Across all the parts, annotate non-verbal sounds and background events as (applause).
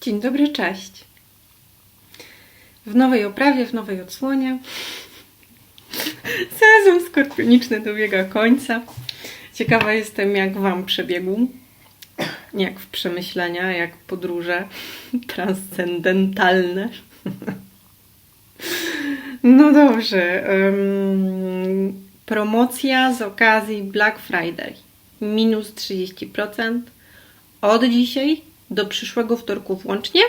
Dzień dobry, cześć. W nowej oprawie, w nowej odsłonie. Sezon skorpioniczny dobiega końca. Ciekawa jestem, jak Wam przebiegł. Jak w przemyślenia, jak podróże transcendentalne. No dobrze. ym, promocja z okazji Black Friday. Minus 30%. Od dzisiaj do przyszłego wtorku włącznie.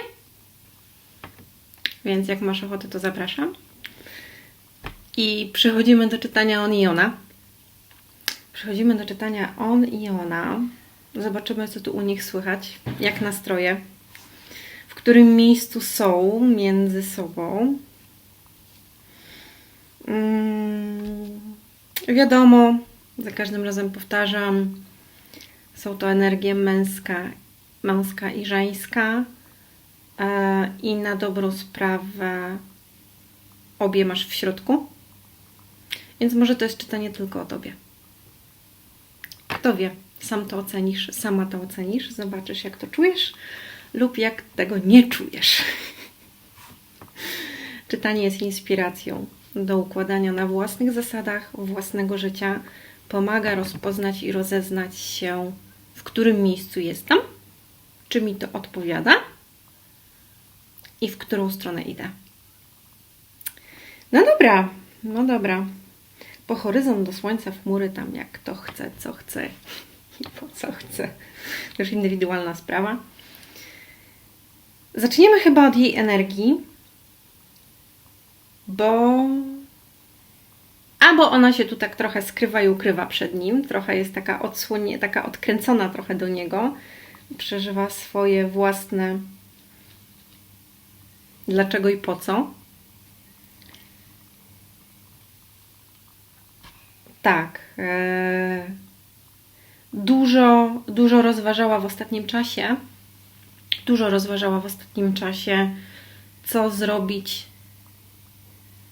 Więc jak masz ochotę, to zapraszam. I przechodzimy do czytania On i Ona. Przechodzimy do czytania On i Ona. Zobaczymy, co tu u nich słychać, jak nastroje, w którym miejscu są między sobą. Mm, wiadomo, za każdym razem powtarzam, są to energie męska, męska i żeńska. E, I na dobrą sprawę obie masz w środku. Więc może to jest czytanie tylko o tobie. Kto wie, sam to ocenisz, sama to ocenisz, zobaczysz jak to czujesz lub jak tego nie czujesz. (laughs) Czytanie jest inspiracją do układania na własnych zasadach własnego życia. Pomaga rozpoznać i rozeznać się, w którym miejscu jestem, czy mi to odpowiada i w którą stronę idę. No dobra, no dobra. Po horyzont do słońca w chmury tam jak kto chce, co chce i po co chce. To już indywidualna sprawa. Zaczniemy chyba od jej energii, bo albo ona się tu tak trochę skrywa i ukrywa przed nim, trochę jest taka odsłonie, taka odkręcona trochę do niego, przeżywa swoje własne dlaczego i po co. Tak. E, dużo, dużo rozważała w ostatnim czasie. Dużo rozważała w ostatnim czasie, co zrobić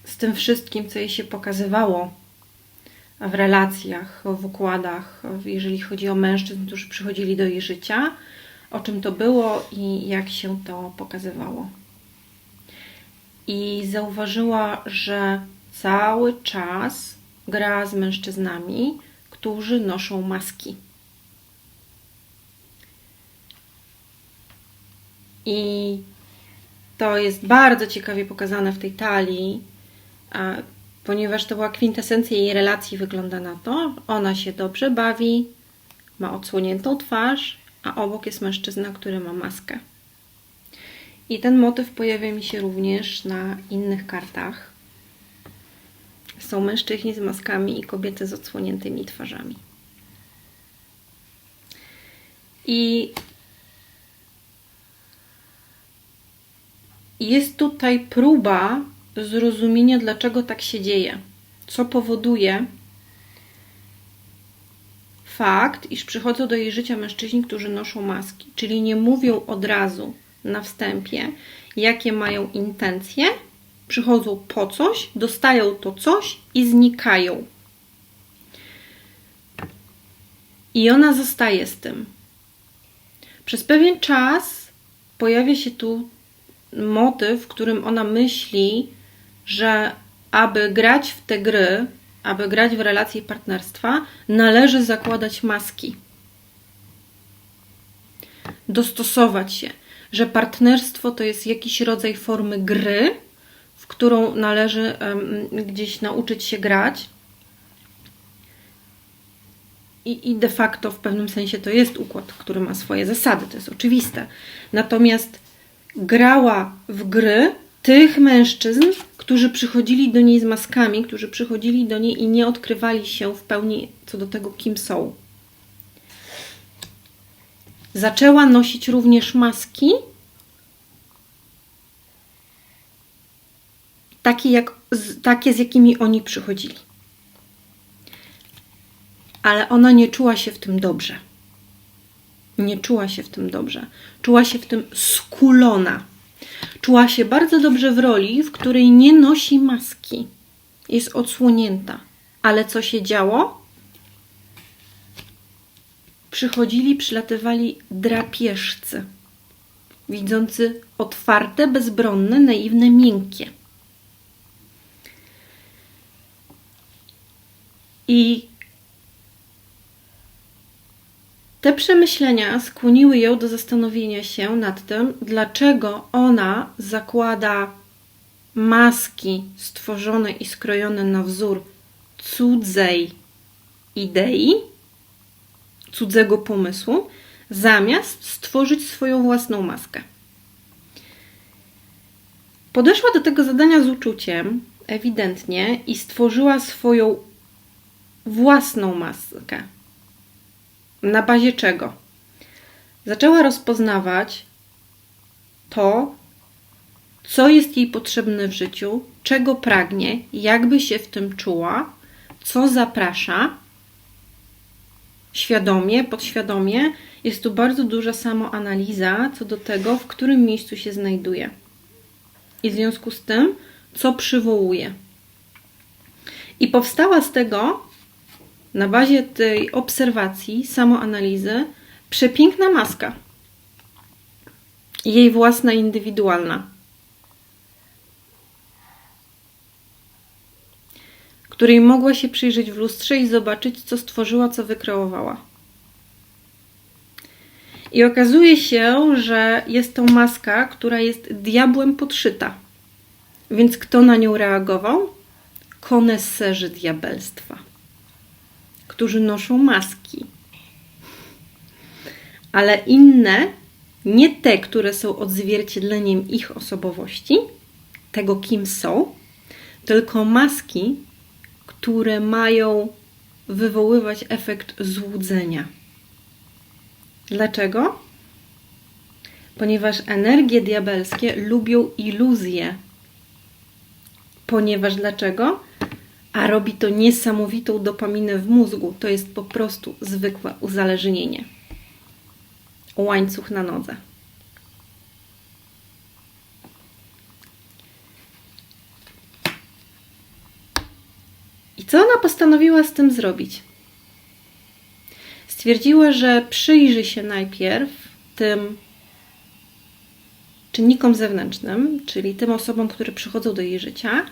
z tym wszystkim, co jej się pokazywało w relacjach, w układach, jeżeli chodzi o mężczyzn, którzy przychodzili do jej życia, o czym to było i jak się to pokazywało. I zauważyła, że cały czas gra z mężczyznami, którzy noszą maski. I to jest bardzo ciekawie pokazane w tej talii, ponieważ to była kwintesencja jej relacji, wygląda na to. Ona się dobrze bawi, ma odsłoniętą twarz, a obok jest mężczyzna, który ma maskę. I ten motyw pojawia mi się również na innych kartach. Są mężczyźni z maskami i kobiety z odsłoniętymi twarzami. I jest tutaj próba zrozumienia, dlaczego tak się dzieje, co powoduje fakt, iż przychodzą do jej życia mężczyźni, którzy noszą maski, czyli nie mówią od razu na wstępie, jakie mają intencje, przychodzą po coś, dostają to coś i znikają. I ona zostaje z tym. Przez pewien czas pojawia się tu motyw, w którym ona myśli, że aby grać w te gry, aby grać w relacje partnerstwa, należy zakładać maski. Dostosować się, że partnerstwo to jest jakiś rodzaj formy gry, w którą należy um, gdzieś nauczyć się grać. I, I de facto w pewnym sensie to jest układ, który ma swoje zasady, to jest oczywiste. Natomiast grała w gry tych mężczyzn, którzy przychodzili do niej z maskami, którzy przychodzili do niej i nie odkrywali się w pełni co do tego, kim są. Zaczęła nosić również maski, takie, jak, takie z jakimi oni przychodzili. Ale ona nie czuła się w tym dobrze. Nie czuła się w tym dobrze. Czuła się w tym skulona. Czuła się bardzo dobrze w roli, w której nie nosi maski. Jest odsłonięta. Ale co się działo? Przychodzili, przylatywali drapieżcy. widzący otwarte, bezbronne, naiwne, miękkie. I te przemyślenia skłoniły ją do zastanowienia się nad tym, dlaczego ona zakłada maski stworzone i skrojone na wzór cudzej idei, cudzego pomysłu, zamiast stworzyć swoją własną maskę. Podeszła do tego zadania z uczuciem, ewidentnie, i stworzyła swoją własną maskę. Na bazie czego? Zaczęła rozpoznawać to, co jest jej potrzebne w życiu, czego pragnie, jakby się w tym czuła, co zaprasza, świadomie, podświadomie. Jest tu bardzo duża samoanaliza co do tego, w którym miejscu się znajduje. I w związku z tym, co przywołuje. I powstała z tego, na bazie tej obserwacji, samoanalizy, przepiękna maska. Jej własna, indywidualna. której mogła się przyjrzeć w lustrze i zobaczyć, co stworzyła, co wykreowała. I okazuje się, że jest to maska, która jest diabłem podszyta. Więc kto na nią reagował? Koneserzy diabelstwa, którzy noszą maski. Ale inne, nie te, które są odzwierciedleniem ich osobowości, tego kim są, tylko maski, które mają wywoływać efekt złudzenia. Dlaczego? Ponieważ energie diabelskie lubią iluzje. Ponieważ dlaczego? A robi to niesamowitą dopaminę w mózgu. To jest po prostu zwykłe uzależnienie. Łańcuch na nodze. Co ona postanowiła z tym zrobić? Stwierdziła, że przyjrzy się najpierw tym czynnikom zewnętrznym, czyli tym osobom, które przychodzą do jej życia,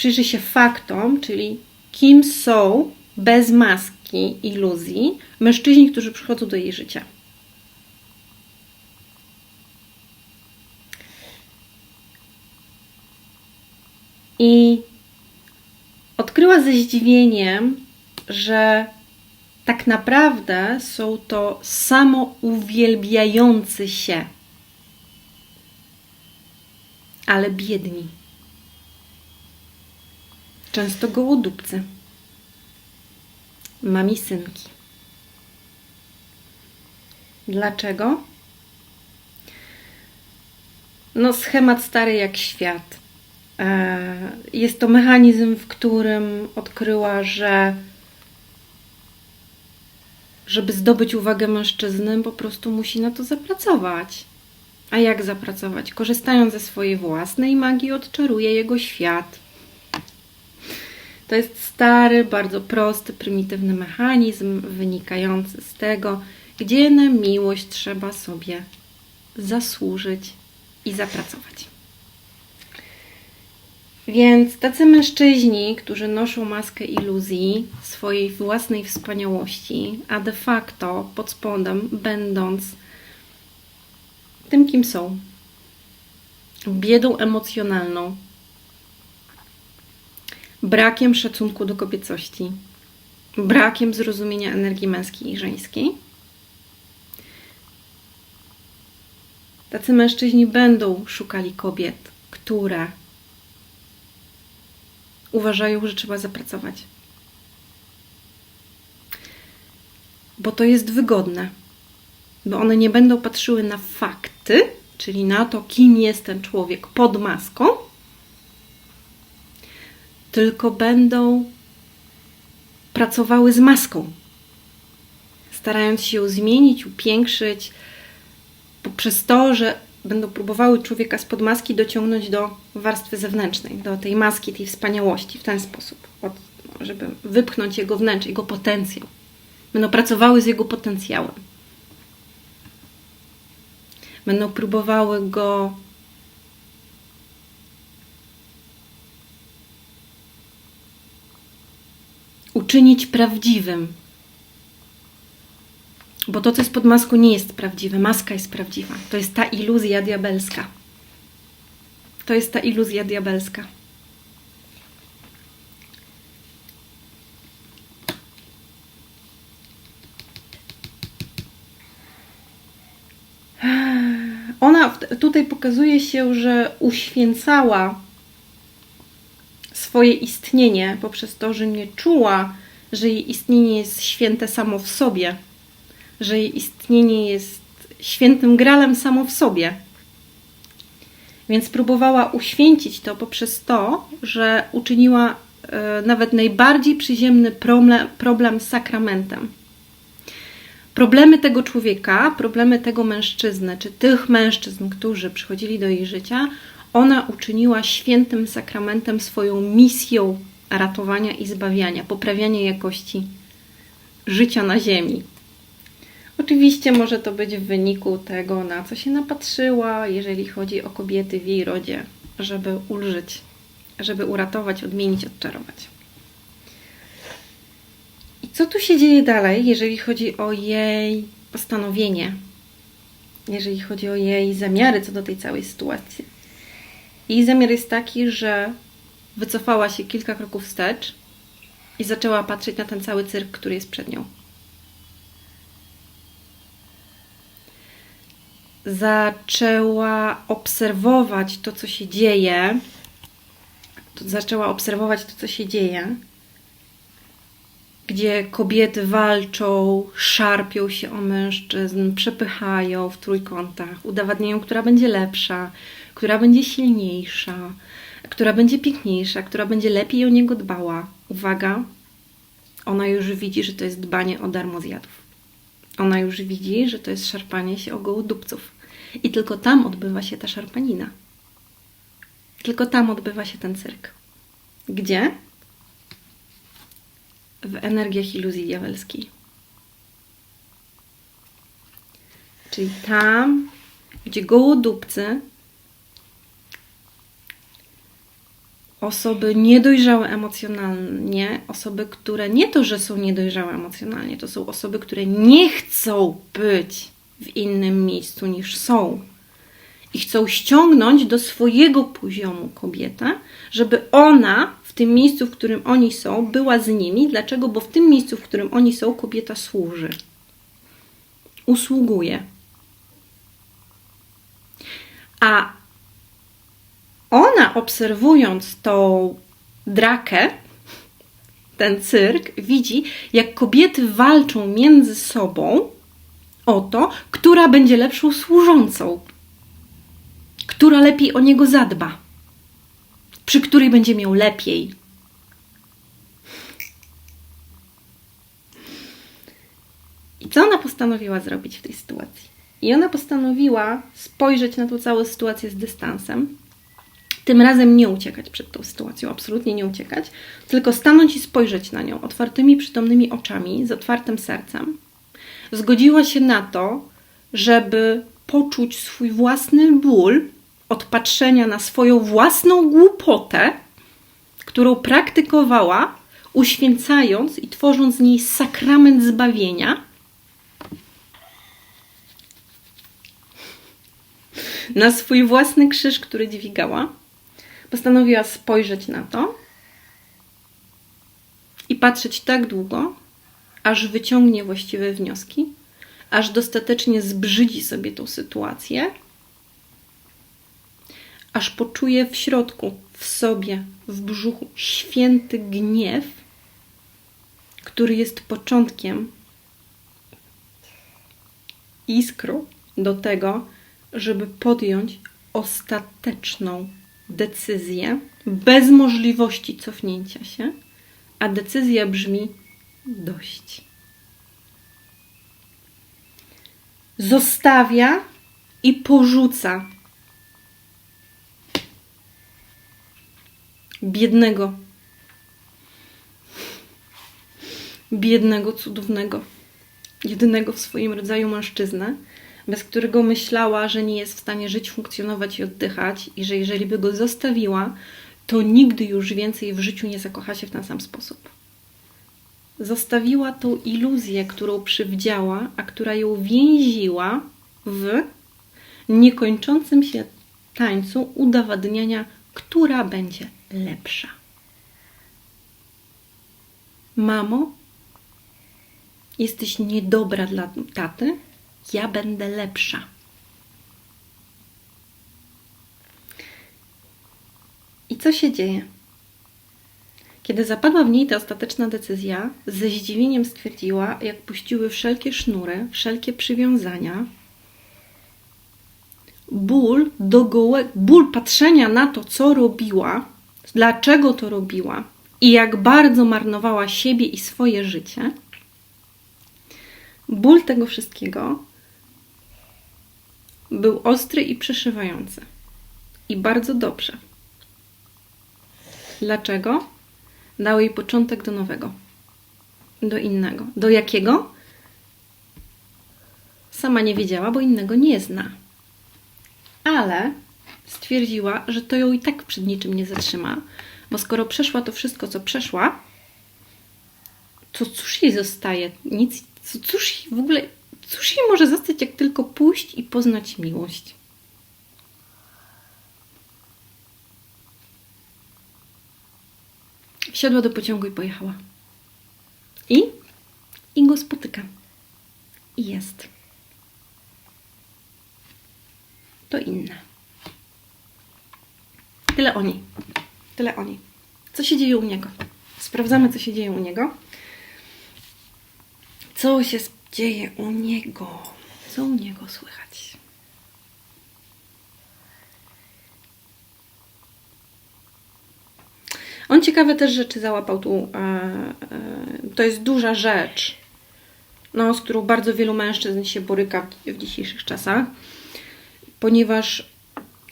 przyjrzy się faktom, czyli kim są bez maski, iluzji mężczyźni, którzy przychodzą do jej życia. I odkryła ze zdziwieniem, że tak naprawdę są to samouwielbiający się, ale biedni. Często gołodupcy. Mami synki. Dlaczego? No, schemat stary jak świat. E, jest to mechanizm, w którym odkryła, że żeby zdobyć uwagę mężczyzny, po prostu musi na to zapracować. A jak zapracować? Korzystając ze swojej własnej magii, odczaruje jego świat. To jest stary, bardzo prosty, prymitywny mechanizm wynikający z tego, gdzie na miłość trzeba sobie zasłużyć i zapracować. Więc tacy mężczyźni, którzy noszą maskę iluzji swojej własnej wspaniałości, a de facto pod spodem będąc tym, kim są, biedą emocjonalną, brakiem szacunku do kobiecości, brakiem zrozumienia energii męskiej i żeńskiej. Tacy mężczyźni będą szukali kobiet, które uważają, że trzeba zapracować. Bo to jest wygodne. Bo one nie będą patrzyły na fakty, czyli na to, kim jest ten człowiek pod maską, tylko będą pracowały z maską, starając się ją zmienić, upiększyć, poprzez to, że będą próbowały człowieka spod maski dociągnąć do warstwy zewnętrznej, do tej maski, tej wspaniałości w ten sposób, żeby wypchnąć jego wnętrze, jego potencjał. Będą pracowały z jego potencjałem. Będą próbowały go uczynić prawdziwym. Bo to, co jest pod maską, nie jest prawdziwe. Maska jest prawdziwa. To jest ta iluzja diabelska. To jest ta iluzja diabelska. Ona tutaj pokazuje się, że uświęcała swoje istnienie poprzez to, że nie czuła, że jej istnienie jest święte samo w sobie, że jej istnienie jest świętym gralem samo w sobie. Więc próbowała uświęcić to poprzez to, że uczyniła e, nawet najbardziej przyziemny problem, problem sakramentem. Problemy tego człowieka, problemy tego mężczyzny, czy tych mężczyzn, którzy przychodzili do jej życia, ona uczyniła świętym sakramentem swoją misją ratowania i zbawiania, poprawiania jakości życia na Ziemi. Oczywiście może to być w wyniku tego, na co się napatrzyła, jeżeli chodzi o kobiety w jej rodzie, żeby ulżyć, żeby uratować, odmienić, odczarować. I co tu się dzieje dalej, jeżeli chodzi o jej postanowienie, jeżeli chodzi o jej zamiary co do tej całej sytuacji? Jej zamiar jest taki, że wycofała się kilka kroków wstecz i zaczęła patrzeć na ten cały cyrk, który jest przed nią. Zaczęła obserwować to, co się dzieje. Zaczęła obserwować to, co się dzieje gdzie kobiety walczą, szarpią się o mężczyzn, przepychają w trójkątach, udowadniają, która będzie lepsza, która będzie silniejsza, która będzie piękniejsza, która będzie lepiej o niego dbała. Uwaga, ona już widzi, że to jest dbanie o darmozjadów. Ona już widzi, że to jest szarpanie się o gołodupców. I tylko tam odbywa się ta szarpanina. Tylko tam odbywa się ten cyrk. Gdzie? w energiach iluzji diabelskiej. Czyli tam, gdzie gołodupcy, osoby niedojrzałe emocjonalnie, osoby, które nie to, że są niedojrzałe emocjonalnie, to są osoby, które nie chcą być w innym miejscu niż są i chcą ściągnąć do swojego poziomu kobietę, żeby ona w tym miejscu, w którym oni są, była z nimi. Dlaczego? Bo w tym miejscu, w którym oni są, kobieta służy, usługuje. A ona, obserwując tą drakę, ten cyrk, widzi, jak kobiety walczą między sobą o to, która będzie lepszą służącą, która lepiej o niego zadba, przy której będzie miał lepiej. I co ona postanowiła zrobić w tej sytuacji? I ona postanowiła spojrzeć na tą całą sytuację z dystansem. Tym razem nie uciekać przed tą sytuacją, absolutnie nie uciekać, tylko stanąć i spojrzeć na nią otwartymi, przytomnymi oczami, z otwartym sercem. Zgodziła się na to, żeby poczuć swój własny ból od patrzenia na swoją własną głupotę, którą praktykowała, uświęcając i tworząc z niej sakrament zbawienia. Na swój własny krzyż, który dźwigała, postanowiła spojrzeć na to i patrzeć tak długo, aż wyciągnie właściwe wnioski, aż dostatecznie zbrzydzi sobie tą sytuację aż poczuje w środku, w sobie, w brzuchu święty gniew, który jest początkiem, iskrą do tego, żeby podjąć ostateczną decyzję bez możliwości cofnięcia się, a decyzja brzmi dość. Zostawia i porzuca biednego, biednego, cudownego, jedynego w swoim rodzaju mężczyznę, bez którego myślała, że nie jest w stanie żyć, funkcjonować i oddychać, i że jeżeli by go zostawiła, to nigdy już więcej w życiu nie zakocha się w ten sam sposób. Zostawiła tą iluzję, którą przywdziała, a która ją więziła w niekończącym się tańcu udowadniania, która będzie lepsza. Mamo, jesteś niedobra dla taty, ja będę lepsza. I co się dzieje? Kiedy zapadła w niej ta ostateczna decyzja, ze zdziwieniem stwierdziła, jak puściły wszelkie sznury, wszelkie przywiązania, ból, do gołe, ból patrzenia na to, co robiła, dlaczego to robiła i jak bardzo marnowała siebie i swoje życie, ból tego wszystkiego był ostry i przeszywający. I bardzo dobrze. Dlaczego? Dał jej początek do nowego, do innego. Do jakiego? Sama nie wiedziała, bo innego nie zna. Ale stwierdziła, że to ją i tak przed niczym nie zatrzyma, bo skoro przeszła to wszystko, co przeszła, to cóż jej zostaje? Nic, cóż w ogóle, cóż jej może zostać, jak tylko pójść i poznać miłość? Wsiadła do pociągu i pojechała. I? I go spotyka. I jest. To inne. Tyle o niej. Tyle o niej. Co się dzieje u niego? Sprawdzamy, co się dzieje u niego. Co się dzieje u niego? Co u niego słychać? On ciekawe też rzeczy załapał tu. E, e, to jest duża rzecz, no, z którą bardzo wielu mężczyzn się boryka w, dzisiejszych czasach, ponieważ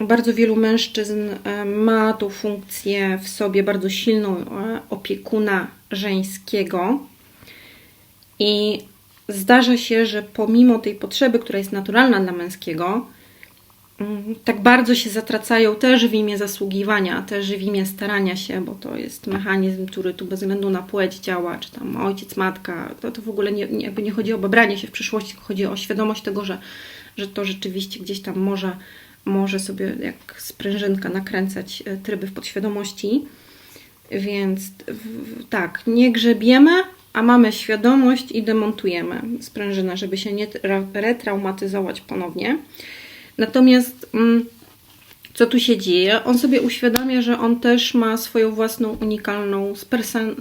bardzo wielu mężczyzn e, ma tą funkcję w sobie bardzo silną opiekuna żeńskiego i zdarza się, że pomimo tej potrzeby, która jest naturalna dla męskiego, Mm, tak bardzo się zatracają też w imię zasługiwania, też w imię starania się, bo to jest mechanizm, który tu bez względu na płeć działa, czy tam ojciec, matka, to, to w ogóle nie, nie, jakby nie chodzi o babranie się w przyszłości, chodzi o świadomość tego, że, że to rzeczywiście gdzieś tam może, może sobie jak sprężynka nakręcać e, tryby w podświadomości. Więc w, tak, nie grzebiemy, a mamy świadomość i demontujemy sprężynę, żeby się nie retraumatyzować ponownie. Natomiast mm, co tu się dzieje? On sobie uświadamia, że on też ma swoją własną unikalną,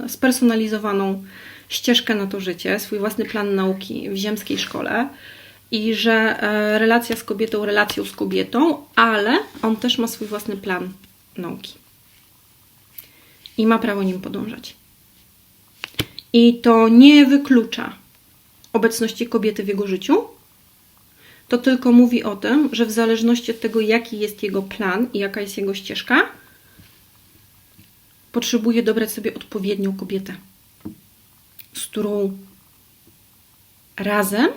spersonalizowaną ścieżkę na to życie, swój własny plan nauki w ziemskiej szkole i że e, relacja z kobietą, relacją z kobietą, ale on też ma swój własny plan nauki i ma prawo nim podążać. I to nie wyklucza obecności kobiety w jego życiu, to tylko mówi o tym, że w zależności od tego, jaki jest jego plan i jaka jest jego ścieżka, potrzebuje dobrać sobie odpowiednią kobietę, z którą razem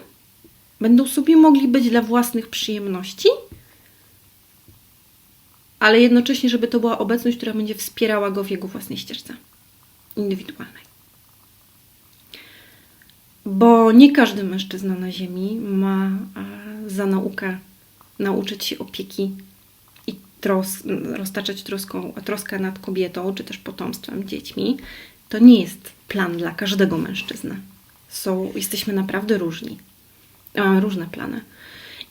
będą sobie mogli być dla własnych przyjemności, ale jednocześnie, żeby to była obecność, która będzie wspierała go w jego własnej ścieżce indywidualnej. Bo nie każdy mężczyzna na Ziemi ma e, za naukę nauczyć się opieki i tros, roztaczać troską, troskę nad kobietą, czy też potomstwem, dziećmi. To nie jest plan dla każdego mężczyzny. Są, jesteśmy naprawdę różni. Mamy różne plany.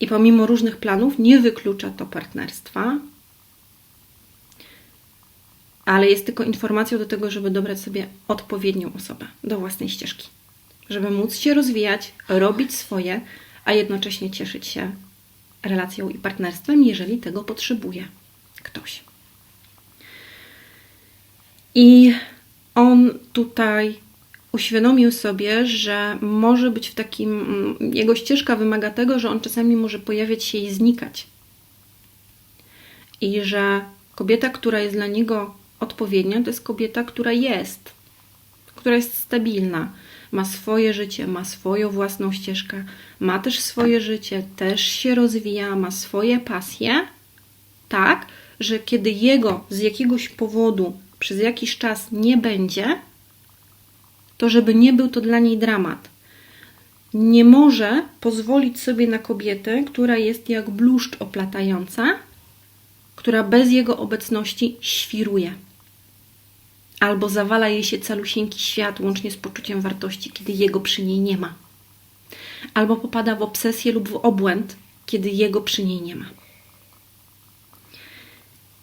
I pomimo różnych planów nie wyklucza to partnerstwa, ale jest tylko informacją do tego, żeby dobrać sobie odpowiednią osobę do własnej ścieżki żeby móc się rozwijać, robić swoje, a jednocześnie cieszyć się relacją i partnerstwem, jeżeli tego potrzebuje ktoś. I on tutaj uświadomił sobie, że może być w takim. Jego ścieżka wymaga tego, że on czasami może pojawiać się i znikać. I że kobieta, która jest dla niego odpowiednia, to jest kobieta, która jest, która jest stabilna, ma swoje życie, ma swoją własną ścieżkę, ma też swoje życie, też się rozwija, ma swoje pasje, tak, że kiedy jego z jakiegoś powodu przez jakiś czas nie będzie, to żeby nie był to dla niej dramat. Nie może pozwolić sobie na kobietę, która jest jak bluszcz oplatająca, która bez jego obecności świruje. Albo zawala jej się calusieńki świat, łącznie z poczuciem wartości, kiedy jego przy niej nie ma. Albo popada w obsesję lub w obłęd, kiedy jego przy niej nie ma.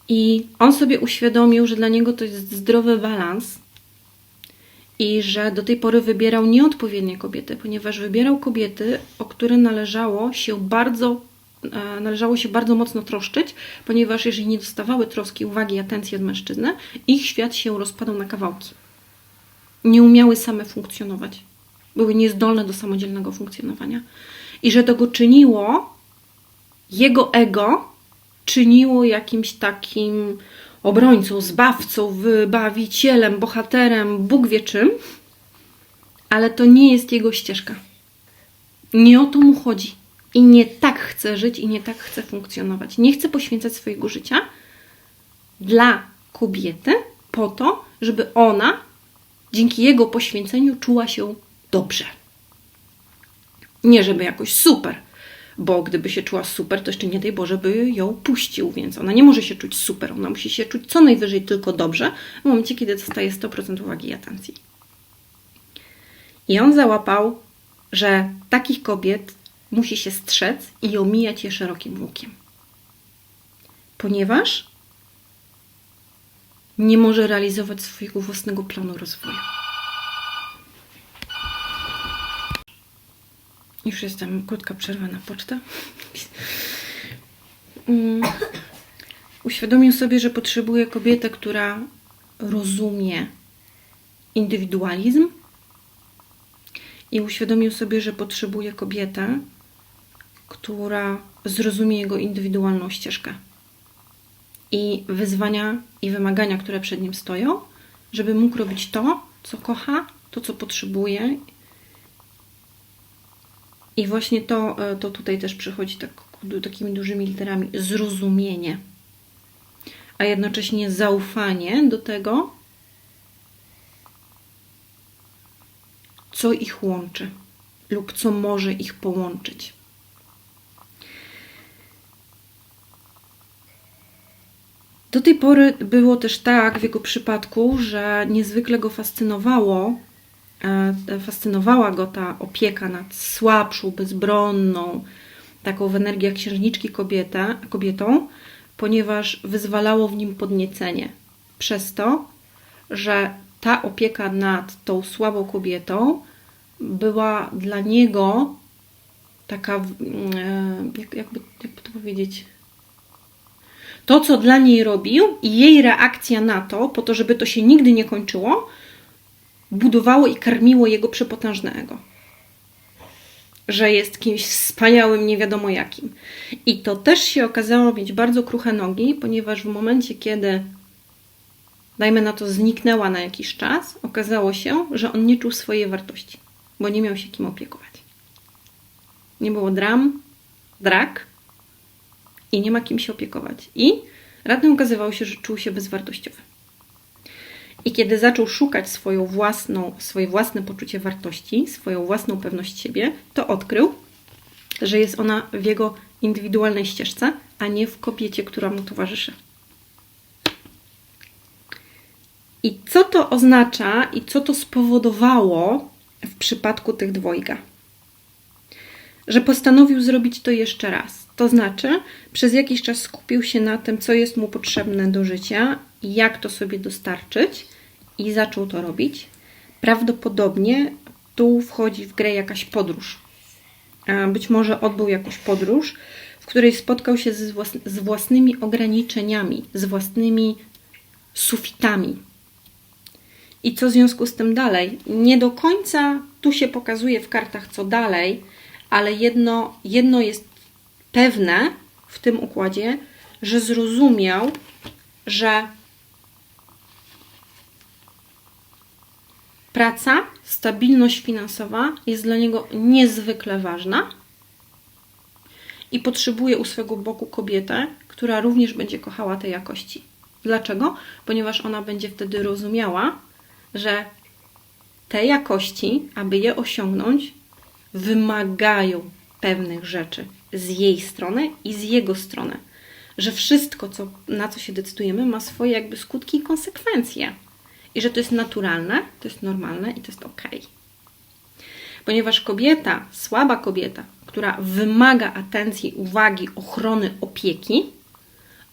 I on sobie uświadomił, że dla niego to jest zdrowy balans i że do tej pory wybierał nieodpowiednie kobiety, ponieważ wybierał kobiety, o które należało się bardzo, należało się bardzo mocno troszczyć, ponieważ jeżeli nie dostawały troski, uwagi i atencji od mężczyzny, ich świat się rozpadał na kawałki. Nie umiały same funkcjonować. Były niezdolne do samodzielnego funkcjonowania. I że to go czyniło, jego ego czyniło jakimś takim obrońcą, zbawcą, wybawicielem, bohaterem, Bóg wie czym, ale to nie jest jego ścieżka. Nie o to mu chodzi. I nie tak chce żyć, i nie tak chce funkcjonować. Nie chce poświęcać swojego życia dla kobiety po to, żeby ona dzięki jego poświęceniu czuła się dobrze. Nie żeby jakoś super, bo gdyby się czuła super, to jeszcze nie daj Boże by ją puścił, więc ona nie może się czuć super, ona musi się czuć co najwyżej tylko dobrze w momencie, kiedy dostaje 100% uwagi i atencji. I on załapał, że takich kobiet musi się strzec i omijać je szerokim łukiem. Ponieważ nie może realizować swojego własnego planu rozwoju. Już jestem, krótka przerwa na pocztę. Mm. Uświadomił sobie, że potrzebuje kobietę, która rozumie indywidualizm i uświadomił sobie, że potrzebuje kobietę, która zrozumie jego indywidualną ścieżkę i wyzwania i wymagania, które przed nim stoją, żeby mógł robić to, co kocha, to, co potrzebuje i właśnie to, e, to tutaj też przychodzi tak, takimi dużymi literami zrozumienie, a jednocześnie zaufanie do tego, co ich łączy lub co może ich połączyć. Do tej pory było też tak w jego przypadku, że niezwykle go fascynowało E, fascynowała go ta opieka nad słabszą, bezbronną, taką w energiach księżniczki kobietę, kobietą, ponieważ wyzwalało w nim podniecenie. Przez to, że ta opieka nad tą słabą kobietą była dla niego taka, e, jak, jakby, jakby to powiedzieć, to, co dla niej robił i jej reakcja na to, po to, żeby to się nigdy nie kończyło, budowało i karmiło jego przepotężne ego. Że jest kimś wspaniałym, nie wiadomo jakim. I to też się okazało mieć bardzo kruche nogi, ponieważ w momencie, kiedy dajmy na to, zniknęła na jakiś czas, okazało się, że on nie czuł swojej wartości, bo nie miał się kim opiekować. Nie było dram, drak i nie ma kim się opiekować. I radny okazywał się, że czuł się bezwartościowy. I kiedy zaczął szukać swoją własną, swoje własne poczucie wartości, swoją własną pewność siebie, to odkrył, że jest ona w jego indywidualnej ścieżce, a nie w kobiecie, która mu towarzyszy. I co to oznacza i co to spowodowało w przypadku tych dwojga? Że postanowił zrobić to jeszcze raz. To znaczy, przez jakiś czas skupił się na tym, co jest mu potrzebne do życia, jak to sobie dostarczyć, i zaczął to robić, prawdopodobnie tu wchodzi w grę jakaś podróż. Być może odbył jakąś podróż, w której spotkał się z własnymi ograniczeniami, z własnymi sufitami. I co w związku z tym dalej? Nie do końca tu się pokazuje w kartach, co dalej, ale jedno, jedno jest pewne w tym układzie, że zrozumiał, że praca stabilność finansowa jest dla niego niezwykle ważna i potrzebuje u swego boku kobietę, która również będzie kochała tej jakości. Dlaczego? Ponieważ ona będzie wtedy rozumiała, że te jakości, aby je osiągnąć, wymagają pewnych rzeczy z jej strony i z jego strony. Że wszystko, co, na co się decydujemy, ma swoje jakby skutki i konsekwencje. I że to jest naturalne, to jest normalne i to jest ok. Ponieważ kobieta, słaba kobieta, która wymaga atencji, uwagi, ochrony, opieki,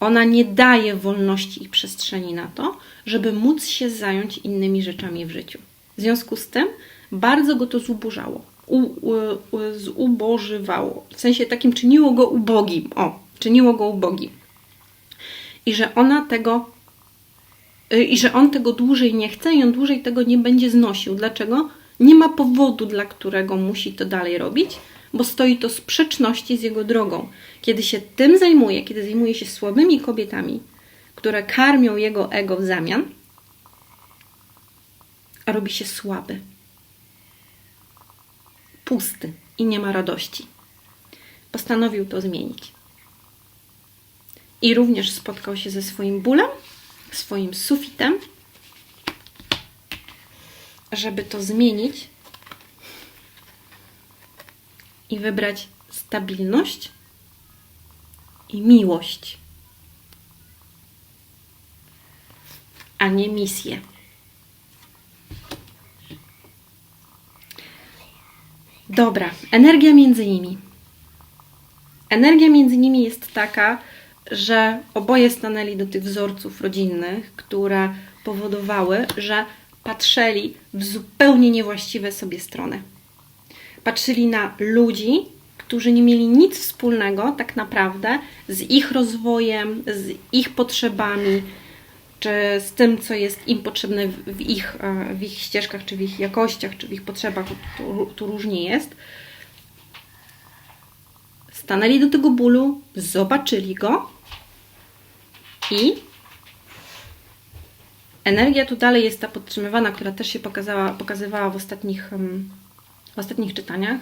ona nie daje wolności i przestrzeni na to, żeby móc się zająć innymi rzeczami w życiu. W związku z tym bardzo go to zubożało, u, u, u, zubożywało. W sensie takim czyniło go ubogim. O, czyniło go ubogim. I że ona tego y, i że on tego dłużej nie chce i on dłużej tego nie będzie znosił. Dlaczego? Nie ma powodu, dla którego musi to dalej robić, bo stoi to sprzeczności z jego drogą. Kiedy się tym zajmuje, kiedy zajmuje się słabymi kobietami, które karmią jego ego w zamian, robi się słaby, pusty i nie ma radości. Postanowił to zmienić. I również spotkał się ze swoim bólem, swoim sufitem, żeby to zmienić i wybrać stabilność i miłość, a nie misję. Dobra, energia między nimi. Energia między nimi jest taka, że oboje stanęli do tych wzorców rodzinnych, które powodowały, że patrzyli w zupełnie niewłaściwe sobie strony. Patrzyli na ludzi, którzy nie mieli nic wspólnego tak naprawdę z ich rozwojem, z ich potrzebami, czy z tym, co jest im potrzebne w ich, w ich ścieżkach, czy w ich jakościach, czy w ich potrzebach, tu, tu różnie jest. Stanęli do tego bólu, zobaczyli go i energia tu dalej jest ta podtrzymywana, która też się pokazała, pokazywała w ostatnich, w ostatnich czytaniach,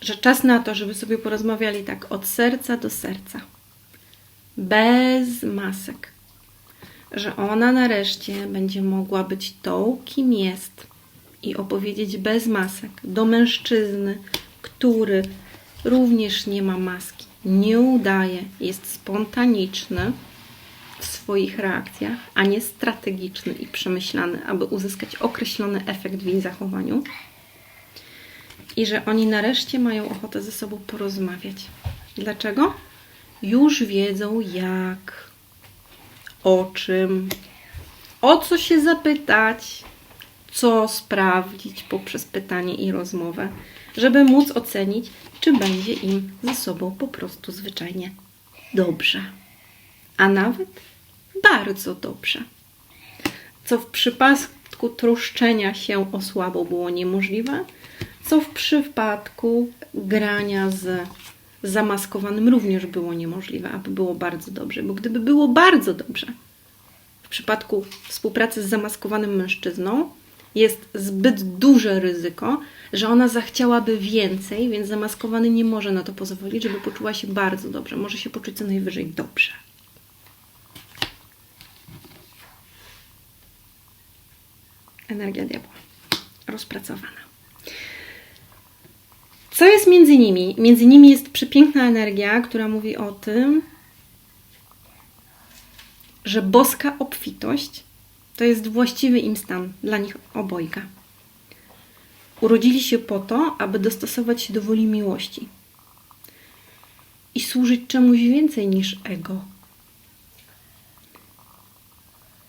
że czas na to, żeby sobie porozmawiali tak od serca do serca, bez masek, że ona nareszcie będzie mogła być tą, kim jest i opowiedzieć bez masek do mężczyzny, który również nie ma maski, nie udaje, jest spontaniczny w swoich reakcjach, a nie strategiczny i przemyślany, aby uzyskać określony efekt w ich zachowaniu. I że oni nareszcie mają ochotę ze sobą porozmawiać. Dlaczego? Już wiedzą jak, o czym, o co się zapytać, co sprawdzić poprzez pytanie i rozmowę, żeby móc ocenić, czy będzie im ze sobą po prostu zwyczajnie dobrze, a nawet bardzo dobrze. Co w przypadku troszczenia się o słabo było niemożliwe, co w przypadku grania z zamaskowanym również było niemożliwe, aby było bardzo dobrze, bo gdyby było bardzo dobrze, w przypadku współpracy z zamaskowanym mężczyzną jest zbyt duże ryzyko, że ona zachciałaby więcej, więc zamaskowany nie może na to pozwolić, żeby poczuła się bardzo dobrze. Może się poczuć co najwyżej dobrze. Energia diabła rozpracowana. Co jest między nimi? Między nimi jest przepiękna energia, która mówi o tym, że boska obfitość to jest właściwy im stan dla nich obojga. Urodzili się po to, aby dostosować się do woli miłości i służyć czemuś więcej niż ego.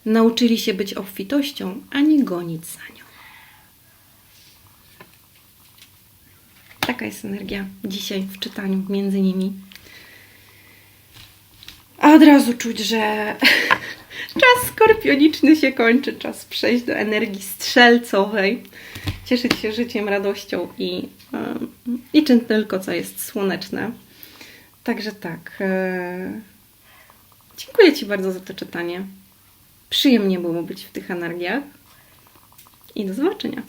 Nauczyli się być obfitością, a nie gonić za Taka jest energia dzisiaj w czytaniu między nimi. A od razu czuć, że (laughs) czas skorpioniczny się kończy, czas przejść do energii strzelcowej, cieszyć się życiem, radością i, i czym tylko, co jest słoneczne. Także tak. E, dziękuję Ci bardzo za to czytanie. Przyjemnie było być w tych energiach i do zobaczenia.